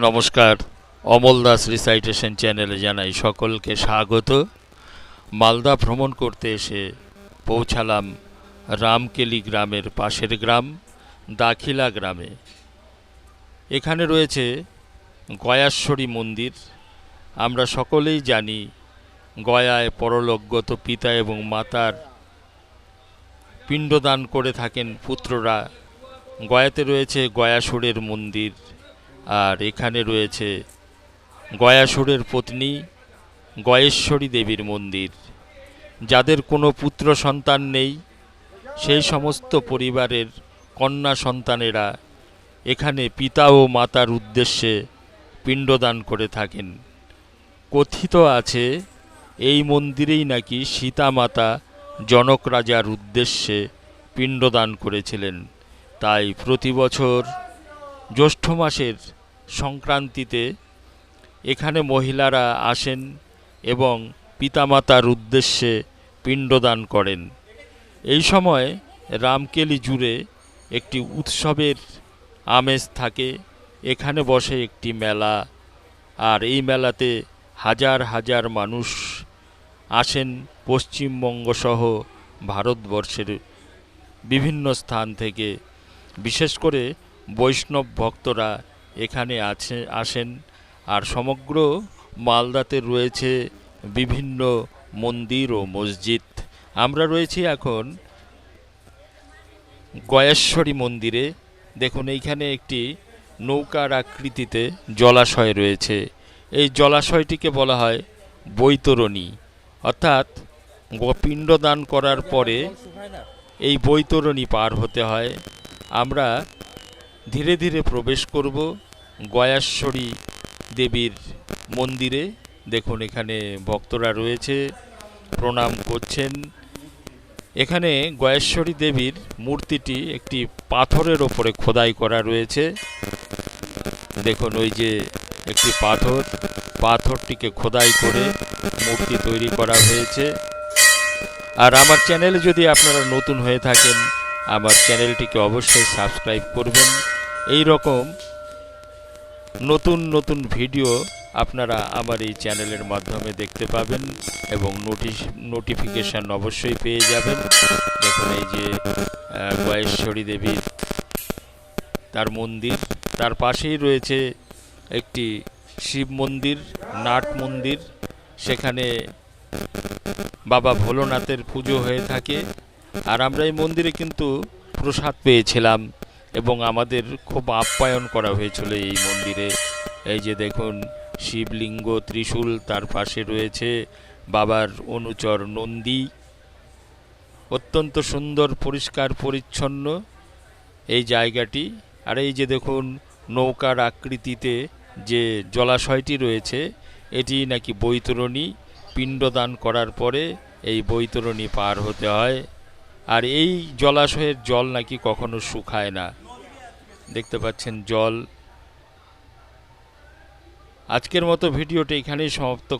নমস্কার। অমল দাস রিসাইটেশন চ্যানেলে জানাই সকলকে স্বাগত। মালদা ভ্রমণ করতে এসে পৌঁছালাম রামকেলি গ্রামের পাশের গ্রাম, দাখিলা গ্রামে। এখানে রয়েছে গয়াশ্বরী মন্দির। আমরা সকলেই জানি গয়ায় পরলোকগত পিতা এবং মাতার পিণ্ডদান করে থাকেন পুত্ররা। গয়াতে রয়েছে গয়াসুরের মন্দির। আর এখানে রয়েছে গয়াসুরের পত্নী গয়েশ্বরী দেবীর মন্দির। যাদের কোনো পুত্র সন্তান নেই, সেই সমস্ত পরিবারের কন্যা সন্তানেরা এখানে পিতা ও মাতার উদ্দেশ্যে পিণ্ডদান করে থাকেন। কথিত আছে, এই মন্দিরেই নাকি সীতা মাতা জনক রাজার উদ্দেশ্যে পিণ্ডদান করেছিলেন। তাই প্রতি বছর জ্যৈষ্ঠ মাসের সংক্রান্তিতে এখানে মহিলারা আসেন এবং পিতামাতার উদ্দেশ্যে পিণ্ডদান করেন। এই সময় রামকেলি জুড়ে একটি উৎসবের আমেজ থাকে। এখানে বসে একটি মেলা আর এই মেলাতে হাজার হাজার মানুষ আসেন পশ্চিমবঙ্গ সহ ভারতবর্ষের বিভিন্ন স্থান থেকে। বিশেষ করে বৈষ্ণব ভক্তরা এখানে আছে, আসেন। আর সমগ্র মালদাতে রয়েছে বিভিন্ন মন্দির ও মসজিদ। আমরা রয়েছি এখন গয়েশ্বরী মন্দিরে। দেখুন, এইখানে একটি নৌকার আকৃতিতে জলাশয় রয়েছে। এই জলাশয়টিকে বলা হয় বৈতরণী। অর্থাৎ পিণ্ডদান করার পরে এই বৈতরণী পার হতে হয়। আমরা ধীরে ধীরে প্রবেশ করব গয়াশ্বরী দেবীর মন্দিরে। দেখুন, এখানে ভক্তরা রয়েছে, প্রণাম করছেন। এখানে গয়েশ্বরী দেবীর মূর্তিটি একটি পাথরের ওপরে খোদাই করা রয়েছে। দেখুন, ওই যে একটি পাথর, পাথরটিকে খোদাই করে মূর্তি তৈরি করা হয়েছে। আর আমার চ্যানেলে যদি আপনারা নতুন হয়ে থাকেন, আমার চ্যানেলটিকে অবশ্যই সাবস্ক্রাইব করবেন। এই রকম নতুন নতুন ভিডিও আপনারা আমার এই চ্যানেলের মাধ্যমে দেখতে পাবেন এবং নোটিশ, নোটিফিকেশান অবশ্যই পেয়ে যাবেন। দেখুন এই যে গয়েশ্বরী দেবীর তার মন্দির, তার পাশেই রয়েছে একটি শিব মন্দির, নাট মন্দির। সেখানে বাবা ভোলোনাথের পুজো হয়ে থাকে। আর আমরা এই মন্দিরে কিন্তু প্রসাদ পেয়েছিলাম। এবং আমাদের খুব আপ্যায়ন করা হয়েছিল এই মন্দিরে। এই যে দেখুন, শিবলিঙ্গ ত্রিশূল তার পাশে রয়েছে, বাবার অনুচর নন্দী। অত্যন্ত সুন্দর, পরিষ্কার, পরিচ্ছন্ন এই জায়গাটি। আর এই যে দেখুন, নৌকার আকৃতিতে যে জলাশয়টি রয়েছে, এটি নাকি বৈতরণী। পিণ্ডদান করার পরে এই বৈতরণী পার হতে হয়। আর এই জলাশয়ের জল নাকি কখনো শুকায় না। দেখতে পাচ্ছেন জল। আজকের মতো ভিডিওটি এখানেই সমাপ্ত